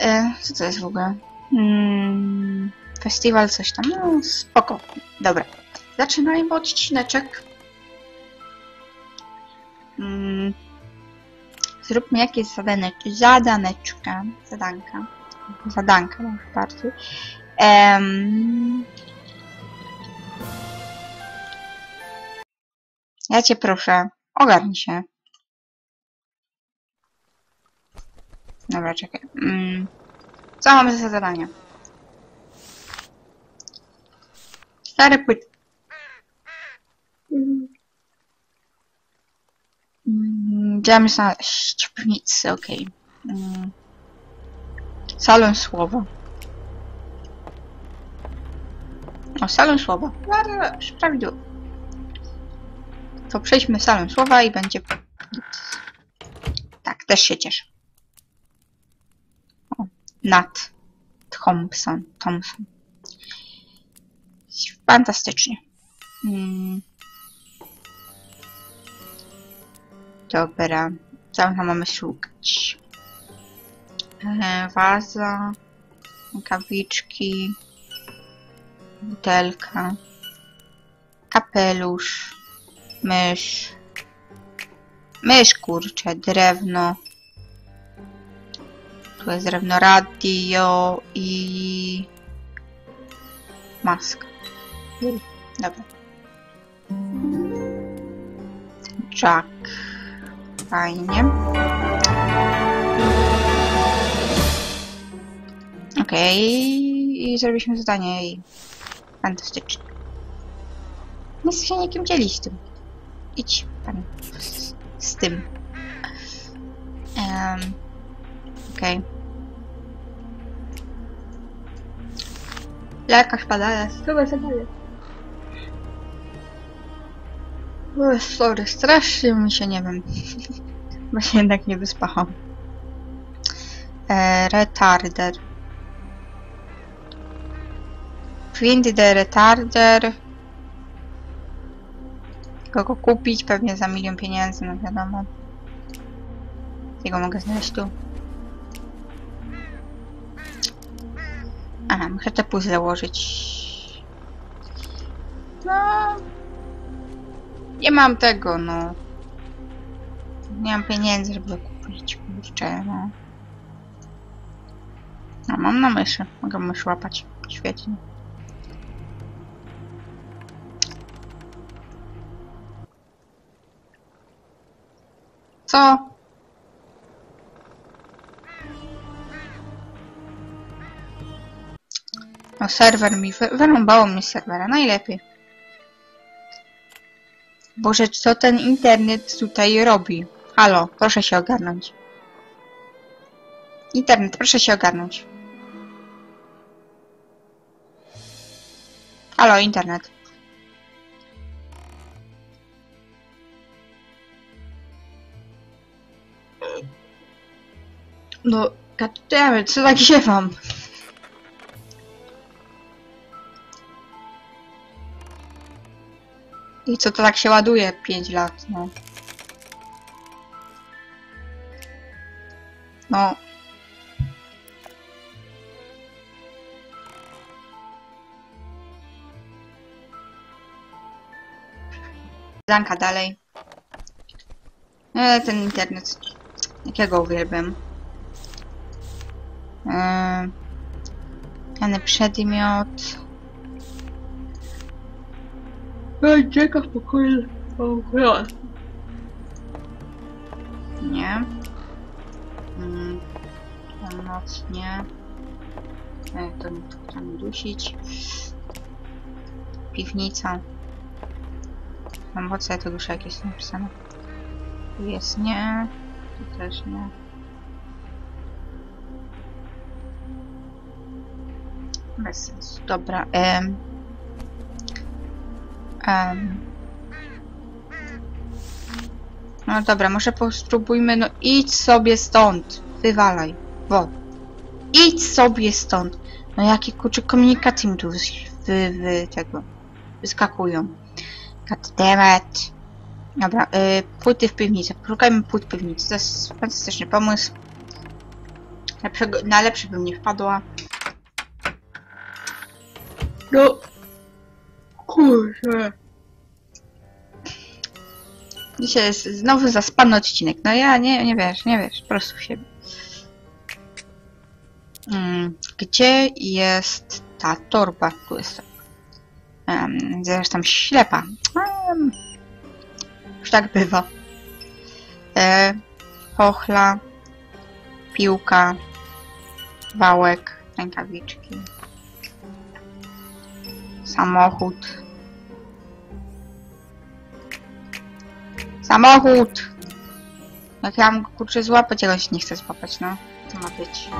E, co to jest w ogóle? Mm, festiwal, coś tam. No, spoko. Dobra. Zaczynajmy odcineczek. Mm, zróbmy jakieś zadaneczki. Zadaneczka. Zadanka. Zadanka, może bardziej. Em, ja cię proszę, ogarnij się. Dobra, czekaj. Mm, co mamy za zadanie? Cztery płyt. Mm, znaleźć w piwnicy? Okej. Mm. Salon słowa. O, salon słowa. Bardzo prawidłowo. To przejdźmy salon słowa i będzie... Tak, też się cieszę. Nat Thompson. Thompson. Fantastycznie. Mm. Dobra. Co tam mamy szukać? E, waza, rękawiczki, butelka, kapelusz, mysz, mysz kurcze, drewno, tu jest drewno, radio i maska. Dobra. Jack. Fajnie. Okej, i zrobiliśmy zadanie i fantastycznie. Nic się nikim dzieli z tym. Idź pan z, z tym. Um, Okej. Lekarz badania, co ma zadanie? O, sorry, strasznie mi się nie wiem. Bo się jednak nie wyspałam. E, retarder. Find the retarder. Kogo kupić? Pewnie za milion pieniędzy, no wiadomo. Jego mogę znaleźć tu. Aha, muszę te puzzle założyć. No. Nie mam tego, no. Nie mam pieniędzy, żeby kupić, kurczę, no. No, mam na myszy. Mogę mysz łapać. Świetnie. Co? No serwer mi... wy- Wyrąbało mi serwera. Najlepiej. Boże, co ten internet tutaj robi? Halo, proszę się ogarnąć. Internet, proszę się ogarnąć. Halo, internet. No, goddammit, co tak ziewam? I co to tak się ładuje 5 lat, no. No. Zanka dalej. E, ten internet. Jakiego uwielbiam. E, Piany przedmiot. Ej, czeka w pokoju. O, Nie. Mm, Pomoc nie. E, to nie tam dusić. Piwnica. Mam ocę to duszę jak jest napisane. Tu jest nie. Tu też nie. Bez sensu. Dobra. Em. No dobra, może spróbujmy, no idź sobie stąd. Wywalaj. Wo. Idź sobie stąd. No jakie kurczę komunikaty mi tu wy, wy tego wyskakują. Goddammit. Dobra, y, płyty w piwnicy. Poszukajmy płyt w piwnicy. To jest fantastyczny pomysł. Lepszego, na lepszy bym nie wpadła. No. Dzisiaj jest znowu zaspany odcinek. No ja nie, nie wiesz, nie wiesz, po prostu w siebie. Mm, gdzie jest ta torba? Tu jest. Um, zresztą ślepa. Um, już tak bywa. E, pochla, piłka, wałek, rękawiczki, samochód. Samochód! Jak ja mam kurczę złapać, ja nie chcę złapać, no. Co ma być?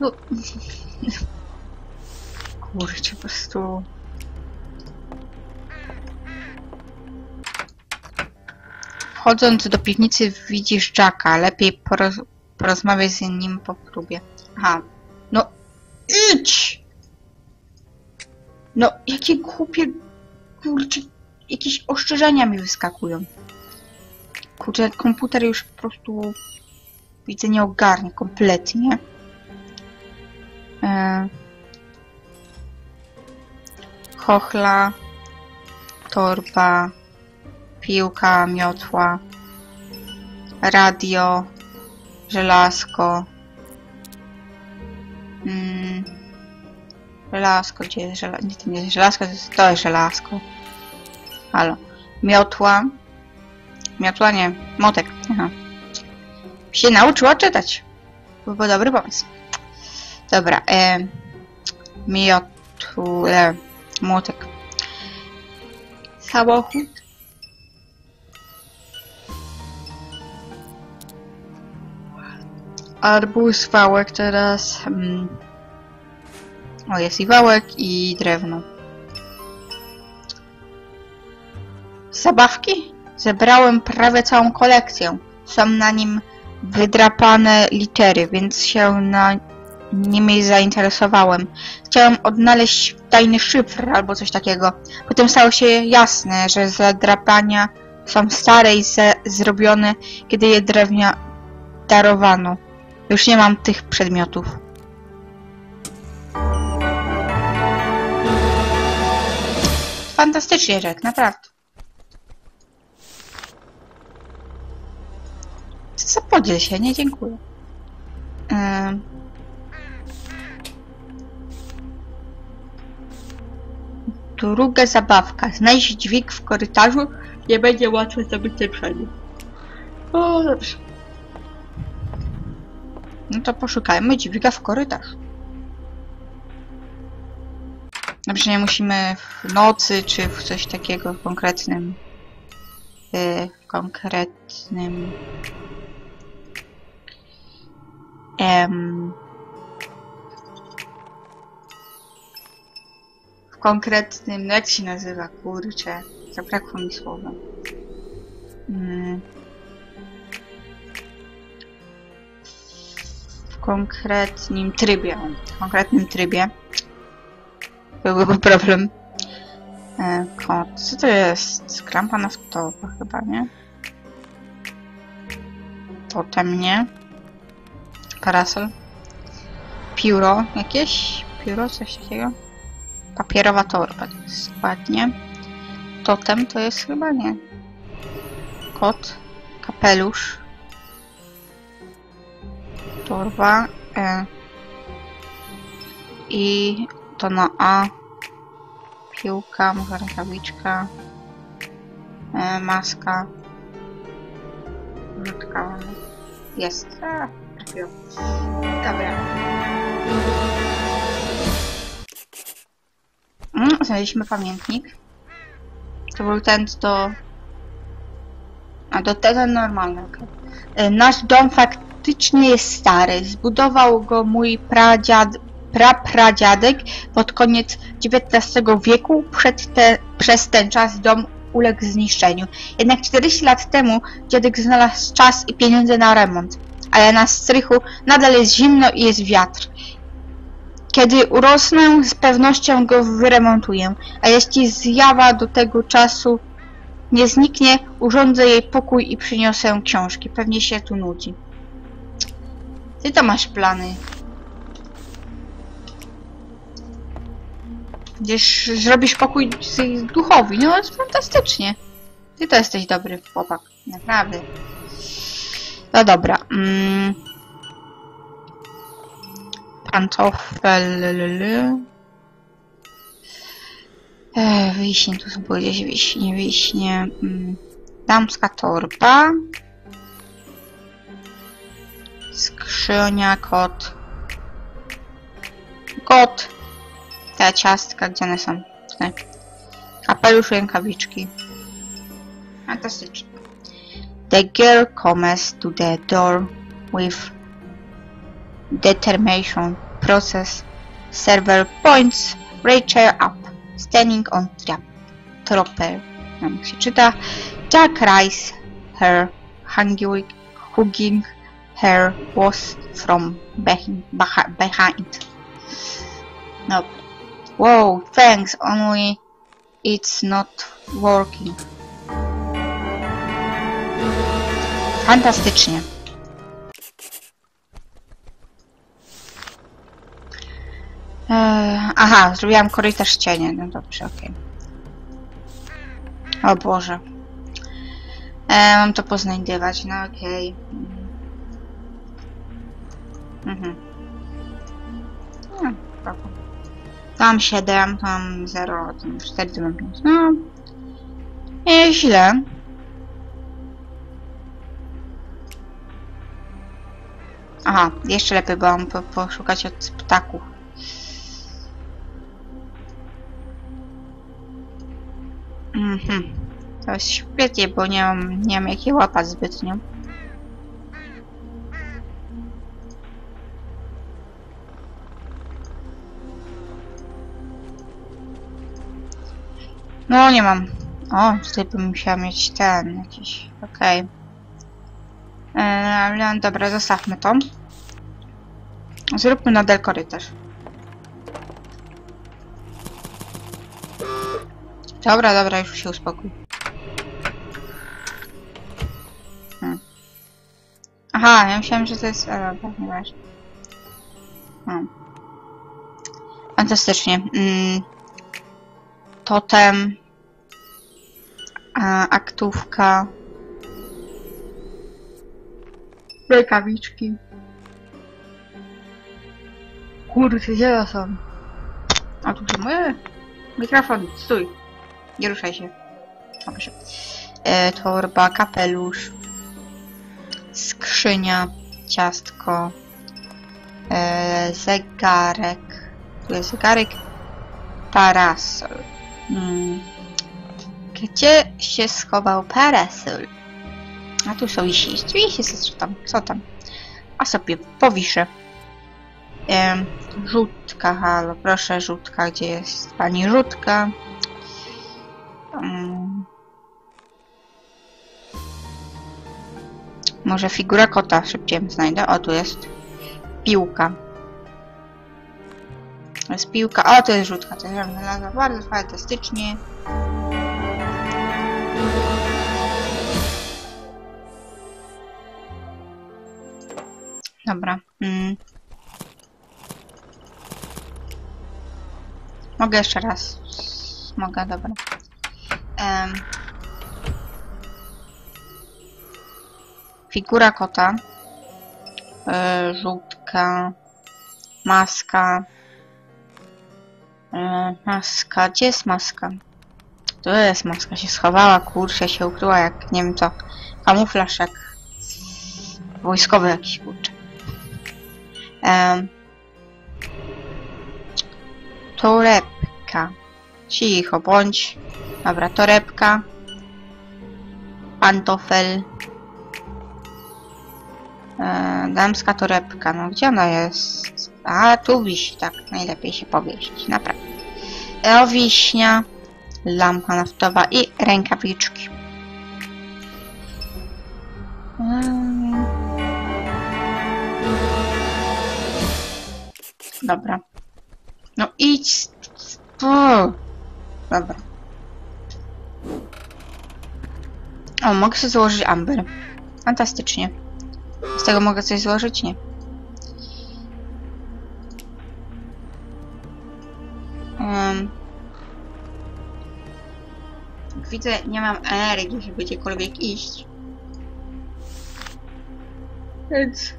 No. Kurczę, po prostu... Wchodząc do piwnicy widzisz Jacka. Lepiej poroz porozmawiaj z nim po próbie. Aha. No idź! No, jakie głupie... Kurczę, jakieś ostrzeżenia mi wyskakują. Kurczę, komputer już po prostu... Widzę, nie ogarnie kompletnie. E... Chochla, torba, piłka, miotła, radio, żelazko. Mm. Żelazko, gdzie jest żelazko? Nie, to nie jest żelazko, to jest, to jest żelazko. Halo. Miotła. Miotła nie, motek. Aha. Się nauczyła czytać. To był dobry pomysł. Dobra, e, miotłę, młotek. Samochód. Arbuz, wałek teraz. Mm. O, jest i wałek, i drewno. Zabawki? Zebrałem prawie całą kolekcję. Są na nim wydrapane litery, więc się na nimi zainteresowałem. Chciałem odnaleźć tajny szyfr albo coś takiego. Potem stało się jasne, że zadrapania są stare i zrobione, kiedy je drewnia darowano. Już nie mam tych przedmiotów. Fantastycznie, Jack, naprawdę. Co podziel się, nie dziękuję. Ym. Druga zabawka. Znajdź dźwig w korytarzu. Nie będzie łatwo zdobyć ten przedmiot. O, dobrze. No to poszukajmy dźwiga w korytarzu. Dobrze, nie musimy w nocy, czy w coś takiego konkretnym. Yy, konkretnym. Em, w konkretnym. No jak się nazywa? Kurczę. Zabrakło mi słowa. Mm. w konkretnym trybie. W konkretnym trybie. Byłby problem. E, kod. Co to jest? Krampa na stopa chyba, nie? Potem nie. Parasol. Pióro jakieś? Pióro, coś takiego? Papierowa torba to jest ładnie. Totem to jest chyba nie. Kot. Kapelusz torba e, i to na A. Piłka, może rękawiczka e, maska. Rzutka. Jest. A, dobra. Mm, znaleźliśmy pamiętnik. To był ten do a do tego normalny okay. nasz dom fakt faktycznie jest stary. Zbudował go mój pradziad, prapradziadek pod koniec XIX wieku. Te, przez ten czas dom uległ zniszczeniu. Jednak 40 lat temu dziadek znalazł czas i pieniądze na remont. Ale na strychu nadal jest zimno i jest wiatr. Kiedy urosnę, z pewnością go wyremontuję. A jeśli zjawa do tego czasu nie zniknie, urządzę jej pokój i przyniosę książki. Pewnie się tu nudzi. Ty to masz plany. Gdzieś zrobisz pokój duchowi. No, jest fantastycznie. Ty to jesteś dobry chłopak. Naprawdę. No dobra. Mm. Pantofel. E, wiśnie, tu są były gdzieś wiśnie, wiśnie. Mm. Damska torba. Skrzynia, kot. Kot. Te ciastka, gdzie one są? Tutaj. Kapelusz, rękawiczki. Fantastycznie. The girl comes to the door with determination. Process server points Rachel up, standing on trap. Tropper. Jak się czyta. Jack Rice, her hugging, hugging her was from behind. behi- behind. Wow, thanks, only it's not working. Fantastycznie. Eee, aha, zrobiłam korytarz cienie. No dobrze, okej. O Boże. Eee, mam to poznajdywać, no okej. Mhm. No, spoko. Tam 7, tam 0, tam 4, tam 5. No. Nieźle. Aha, jeszcze lepiej byłam po, poszukać od ptaków. Mhm. To jest świetnie, bo nie mam, nie mam jak je łapać zbytnio. No, nie mam. O, tutaj bym musiała mieć ten jakiś. Okej. Eee, no, dobra, zostawmy to. Zróbmy nadal korytarz. Dobra, dobra, już się uspokój. Hmm. Aha, ja myślałem, że to jest... A, dobra, nieważne. Hmm. Fantastycznie. Mm. Totem. A, aktówka. Rękawiczki. Kurde, gdzie to są? A tu są moje mikrofon. Stój. Nie ruszaj się. Dobrze. E, torba, kapelusz. Skrzynia. Ciastko. E, zegarek. Tu jest zegarek. Parasol. Hmm. Gdzie się schował parasol? A tu są wisi. Wisi, co tam? Co tam? A sobie powiszę. Em, rzutka, halo, proszę, rzutka, gdzie jest pani rzutka? Em, może figura kota szybciej znajdę. O, tu jest piłka. To jest piłka. O, to jest rzutka. To jest znalazła bardzo fantastycznie. Dobra. Mm. Mogę jeszcze raz. Mogę, dobra. Em. Figura kota. E, żółtka. Maska. E, maska. Gdzie jest maska? To jest maska. Się schowała, kurczę, się ukryła jak, nie wiem co. Kamuflaż jak wojskowy jakiś, kurczę. Em, torebka. Cicho bądź. Dobra, torebka. Pantofel. E, damska torebka. No gdzie ona jest? A, tu wisi, tak. Najlepiej się powiesić, naprawdę. E, o, wiśnia. Lampa naftowa i rękawiczki. Em, Dobra. No idź. Dobra. O, mogę sobie złożyć Amber. Fantastycznie. Z tego mogę coś złożyć? Nie. Um, jak widzę, nie mam energii, żeby gdziekolwiek iść. Więc...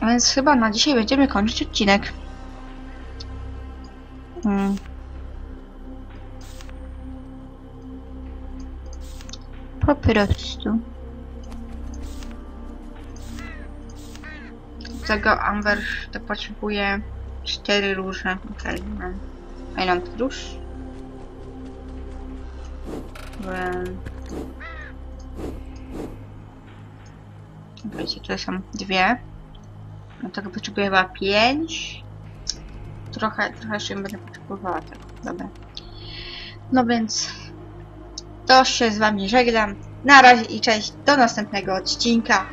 Więc chyba na dzisiaj będziemy kończyć odcinek. Mm. Po prostu. Tego Amber potrzebuje cztery róże. Okej, okay, mam. Fajną róż. Wiecie, to są dwie. No tego potrzebuję chyba pięć. Trochę, trochę jeszcze będę potrzebowała tego. Dobra. No więc to się z wami żegnam. Na razie i cześć. Do następnego odcinka.